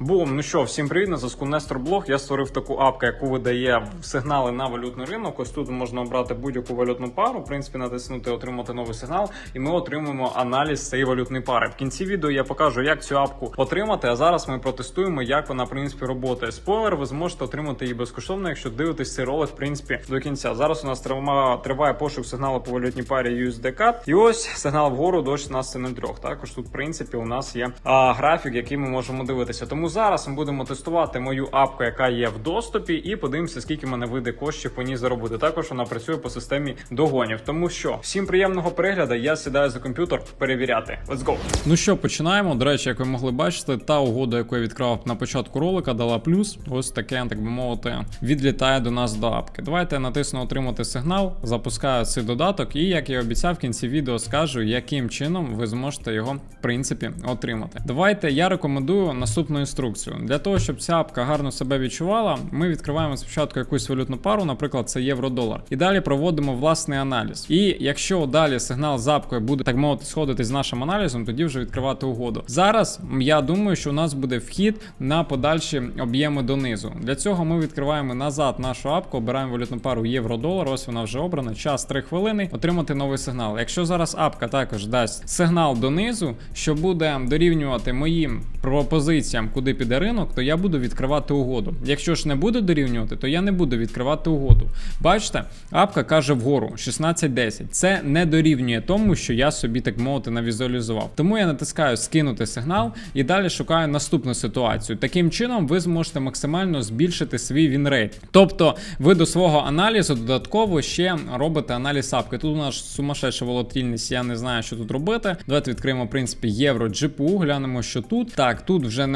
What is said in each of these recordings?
Бум, ну що, всім привіт, на зв'язку Нестор Блог. Я створив таку апку, яку видає сигнали на валютний ринок. Ось тут можна обрати будь-яку валютну пару, в принципі, натиснути, отримати новий сигнал, і ми отримуємо аналіз цієї валютної пари. В кінці відео я покажу, як цю апку отримати. А зараз ми протестуємо, як вона в принципі працює. Спойлер, ви зможете отримати її безкоштовно, якщо дивитесь цей ролик в принципі до кінця. Зараз у нас триває пошук сигналу по валютній парі USDCAD. І ось сигнал вгору до 16.03. Також тут, в принципі, у нас є а, графік, який ми можемо дивитися. Тому зараз ми будемо тестувати мою апку, яка є в доступі, і подивимося, скільки мене вийде коштів по ній заробити. Також вона працює по системі догонів. Тому що всім приємного перегляду. Я сідаю за комп'ютер перевіряти. Let's go! Ну що, починаємо. До речі, як ви могли бачити, та угода, яку я відкривав на початку ролика, дала плюс. Ось таке, так би мовити, відлітає до нас до апки. Давайте я натисну отримати сигнал, запускаю цей додаток, і як я обіцяв, в кінці відео скажу, яким чином ви зможете його в принципі отримати. Давайте я рекомендую наступну інструкцію. Для того, щоб ця апка гарно себе відчувала, ми відкриваємо спочатку якусь валютну пару, наприклад, це євро-долар, і далі проводимо власний аналіз. І якщо далі сигнал з апкою буде так мовити сходити з нашим аналізом, тоді вже відкривати угоду. Зараз я думаю, що у нас буде вхід на подальші об'єми донизу. Для цього ми відкриваємо назад нашу апку, обираємо валютну пару євро-долар. Ось вона вже обрана. Час 3 хвилини. Отримати новий сигнал. Якщо зараз апка також дасть сигнал донизу, що буде дорівнювати моїм пропозиціям, куди піде ринок, то я буду відкривати угоду. Якщо ж не буде дорівнювати, то я не буду відкривати угоду. Бачите, апка каже вгору 16.10. Це не дорівнює тому, що я собі так мовити навізуалізував. Тому я натискаю скинути сигнал і далі шукаю наступну ситуацію. Таким чином, ви зможете максимально збільшити свій вінрейт. Тобто, ви до свого аналізу додатково ще робите аналіз апки. Тут у нас сумасшедша волатильність, я не знаю, що тут робити. Давайте відкриємо, в принципі, євро GPU, глянемо, що тут. Так, тут вже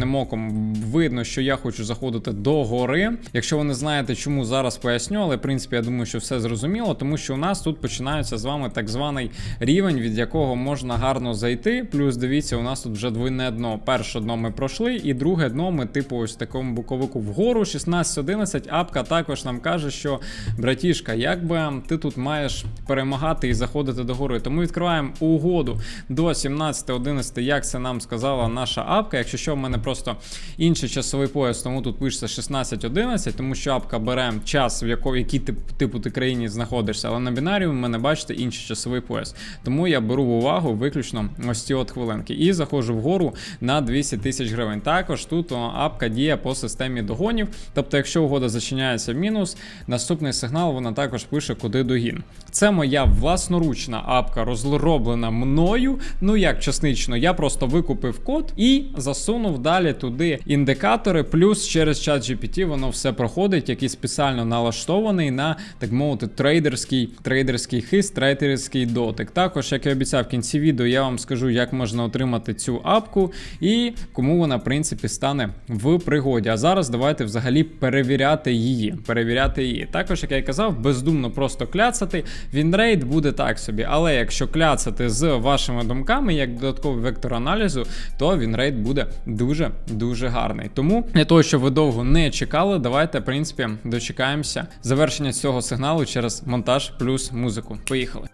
неозброєним оком видно, що я хочу заходити до гори. Якщо ви не знаєте, чому зараз поясню, але в принципі я думаю, що все зрозуміло, тому що у нас тут починається з вами так званий рівень, від якого можна гарно зайти. Плюс дивіться, у нас тут вже двойне дно. Перше дно ми пройшли, і друге дно ми, типу, ось в такому боковику вгору. 16-11. Апка також нам каже, що братішка, як би ти тут маєш перемагати і заходити до гори. Тому відкриваємо угоду до 17-11, як це нам сказала наша апка. Якщо що, в мене просто інший часовий пояс, тому тут пишеться 16-11, тому що апка бере час, в якому якій тип, типу ти країні знаходишся. Але на бінарі в мене бачите інший часовий пояс. Тому я беру в увагу виключно ось ці от хвилинки. І заходжу вгору на 200 тисяч гривень. Також тут апка діє по системі догонів. Тобто, якщо угода зачиняється в мінус, наступний сигнал вона також пише, куди догін. Це моя власноручна апка, розроблена мною. Ну як частично, я просто викупив код і засунув далі туди індикатори. Плюс через чат GPT воно все проходить, який спеціально налаштований на так мовити трейдерський трейдерський хист, трейдерський дотик. Також, як я обіцяв в кінці відео, я вам скажу, як можна отримати цю апку і кому вона в принципі стане в пригоді. А зараз давайте взагалі перевіряти її. Перевіряти її. Також, як я казав, бездумно просто кляцати. Вінрейт буде так собі. Але якщо кляцати з вашими думками, як додатковий вектор аналізу, то вінрейт буде дуже дуже гарний. Тому для того, щоб ви довго не чекали, давайте, в принципі, дочекаємося завершення цього сигналу через монтаж плюс музику. Поїхали.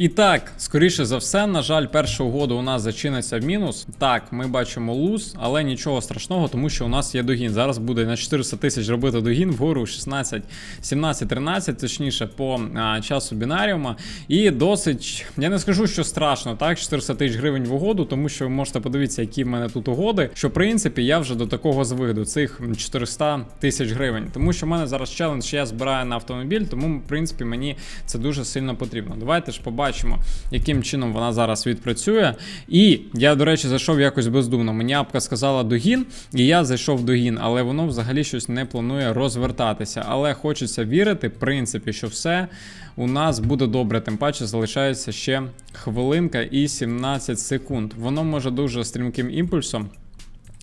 І так, скоріше за все, на жаль, перша угода у нас зачиниться в мінус. Так, ми бачимо луз, але нічого страшного, тому що у нас є догін. Зараз буде на 400 тисяч робити догін вгору 16, 17, 13, точніше, по а, часу бінаріума. І досить, я не скажу, що страшно, так, 400 тисяч гривень в угоду, тому що ви можете подивитися, які в мене тут угоди. Що в принципі я вже до такого звик, до цих 400 тисяч гривень. Тому що в мене зараз челендж, я збираю на автомобіль, тому в принципі мені це дуже сильно потрібно. Давайте ж побачимо побачимо, яким чином вона зараз відпрацює. І я, до речі, зайшов якось бездумно. Мені апка сказала догін, і я зайшов догін, але воно взагалі щось не планує розвертатися. Але хочеться вірити, в принципі, що все у нас буде добре. Тим паче залишається ще хвилинка і 17 секунд. Воно може дуже стрімким імпульсом.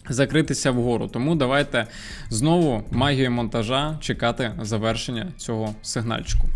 Закритися вгору, тому давайте знову магію монтажа чекати завершення цього сигнальчику.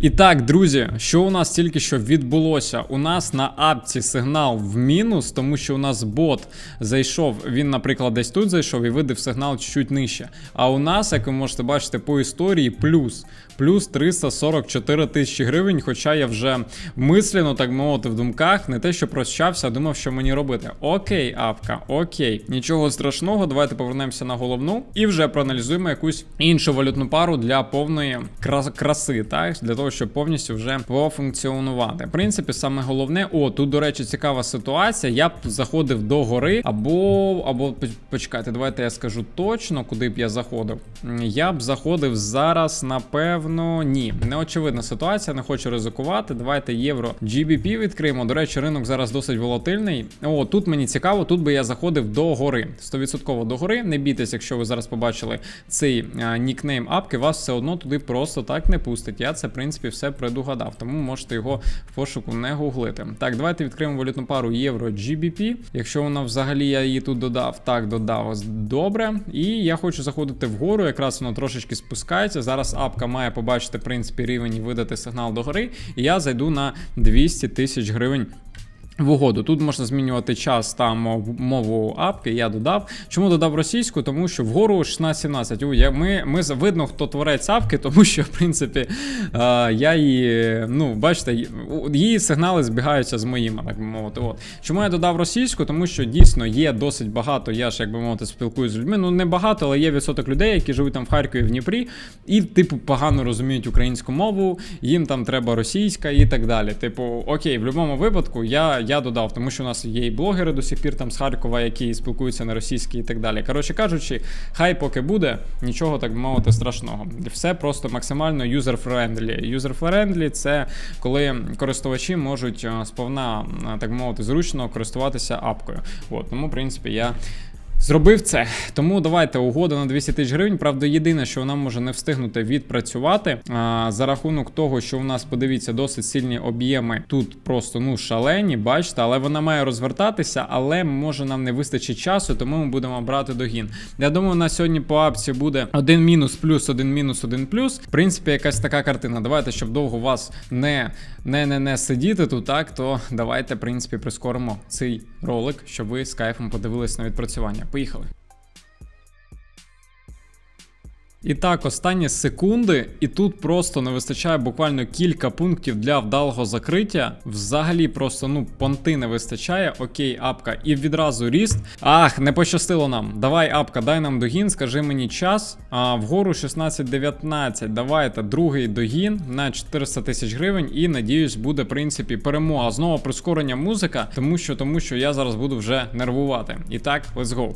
І так, друзі, що у нас тільки що відбулося? У нас на апці сигнал в мінус, тому що у нас бот зайшов. Він, наприклад, десь тут зайшов і видав сигнал чуть нижче. А у нас, як ви можете бачити по історії, плюс. Плюс 344 тисячі гривень. Хоча я вже мислено, так мовити, в думках, не те, що прощався, думав, що мені робити. Окей, апка, окей, нічого страшного. Давайте повернемося на головну і вже проаналізуємо якусь іншу валютну пару для повної крас- краси, так для того, щоб повністю вже пофункціонувати. В принципі, саме головне, о, тут, до речі, цікава ситуація. Я б заходив до гори, або або поч- почекайте, давайте я скажу точно, куди б я заходив. Я б заходив зараз, напевно, ні. Неочевидна ситуація, не хочу ризикувати. Давайте євро GBP відкриємо. До речі, ринок зараз досить волатильний. О, тут мені цікаво, тут би я заходив до гори. 100% до гори. Не бійтесь, якщо ви зараз побачили цей а, нікнейм апки, вас все одно туди просто так не пустить. Я це, в принципі, все предугадав, тому можете його в пошуку не гуглити. Так, давайте відкриємо валютну пару євро GBP. Якщо вона взагалі я її тут додав, так додав добре. І я хочу заходити вгору, якраз воно трошечки спускається. Зараз апка має побачити, в принципі, рівень і видати сигнал до гори. І я зайду на 200 тисяч гривень в угоду. Тут можна змінювати час та мову апки. Я додав. Чому додав російську? Тому що вгору 16-17. У, я, ми, ми видно, хто творець апки, тому що, в принципі, я її, ну, бачите, її сигнали збігаються з моїми, так би мовити. От. Чому я додав російську? Тому що дійсно є досить багато. Я ж, як би мовити, спілкуюся з людьми. Ну, не багато, але є відсоток людей, які живуть там в Харкові, в Дніпрі, і, типу, погано розуміють українську мову, їм там треба російська і так далі. Типу, окей, в будь-якому випадку я, я додав, тому що у нас є і блогери до сих пір там з Харкова, які спілкуються на російській і так далі. Коротше кажучи, хай поки буде, нічого так би мовити страшного. Все просто максимально юзер-френдлі. Юзер-френдлі – це коли користувачі можуть е, сповна, е, так мовити, зручно користуватися апкою. От, тому, в принципі, я. Зробив це, тому давайте угода на 200 тисяч гривень. Правда, єдине, що вона може не встигнути відпрацювати а, за рахунок того, що у нас подивіться досить сильні об'єми. Тут просто ну шалені, бачите, але вона має розвертатися, але може нам не вистачить часу, тому ми будемо брати догін. Я думаю, на сьогодні по апці буде один мінус, плюс, один мінус, один плюс. В принципі, якась така картина. Давайте, щоб довго вас не, не, не, не сидіти тут, так то давайте, в принципі, прискоримо цей ролик, щоб ви з кайфом подивились на відпрацювання. Поїхали. І так, останні секунди, і тут просто не вистачає буквально кілька пунктів для вдалого закриття. Взагалі, просто ну понти не вистачає. Окей, апка, і відразу ріст. Ах, не пощастило нам. Давай, апка, дай нам догін, скажи мені час. А вгору 16-19. Давайте другий догін на 400 тисяч гривень. І надіюсь, буде в принципі перемога. Знову прискорення музика, тому що тому що я зараз буду вже нервувати. І так, let's go.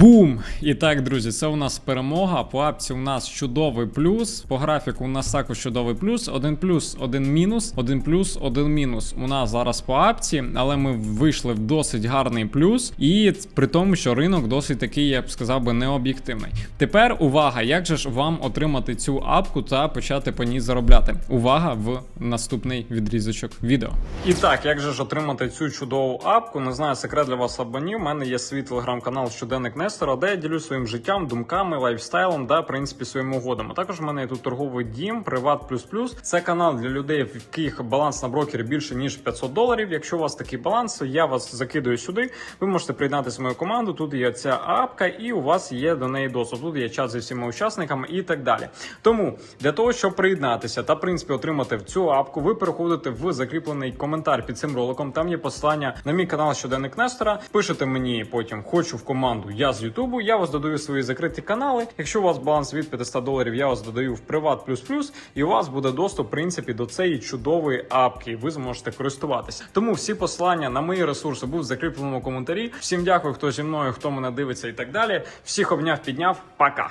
Бум! І так, друзі, це у нас перемога. По апці у нас чудовий плюс. По графіку у нас також чудовий плюс. Один плюс, один мінус, один плюс, один мінус. У нас зараз по апці, але ми вийшли в досить гарний плюс. І при тому, що ринок досить такий, я б сказав би, необ'єктивний. Тепер увага, як же ж вам отримати цю апку та почати по ній заробляти? Увага в наступний відрізочок відео. І так, як же ж отримати цю чудову апку? Не знаю, секрет для вас або ні. У мене є свій телеграм-канал Щоденник Нестора, де я ділюсь своїм життям, думками, лайфстайлом, да, в принципі, своїми угодами. Також в мене є тут торговий дім, Приват Плюс. Це канал для людей, в яких баланс на брокері більше ніж 500 доларів. Якщо у вас такий баланс, я вас закидую сюди. Ви можете приєднатися в мою команду. Тут є ця апка, і у вас є до неї доступ. Тут є чат зі всіма учасниками і так далі. Тому для того, щоб приєднатися та в принципі отримати в цю апку, ви переходите в закріплений коментар під цим роликом. Там є посилання на мій канал Щоденник Нестора. Пишете мені потім, хочу в команду. Я з Ютубу. Я вас додаю в свої закриті канали. Якщо у вас баланс від 500 доларів, я вас додаю в Приват плюс і у вас буде доступ в принципі до цієї чудової апки. Ви зможете користуватися. Тому всі посилання на мої ресурси будуть в закріпленому коментарі. Всім дякую, хто зі мною, хто мене дивиться і так далі. Всіх обняв, підняв. Пока.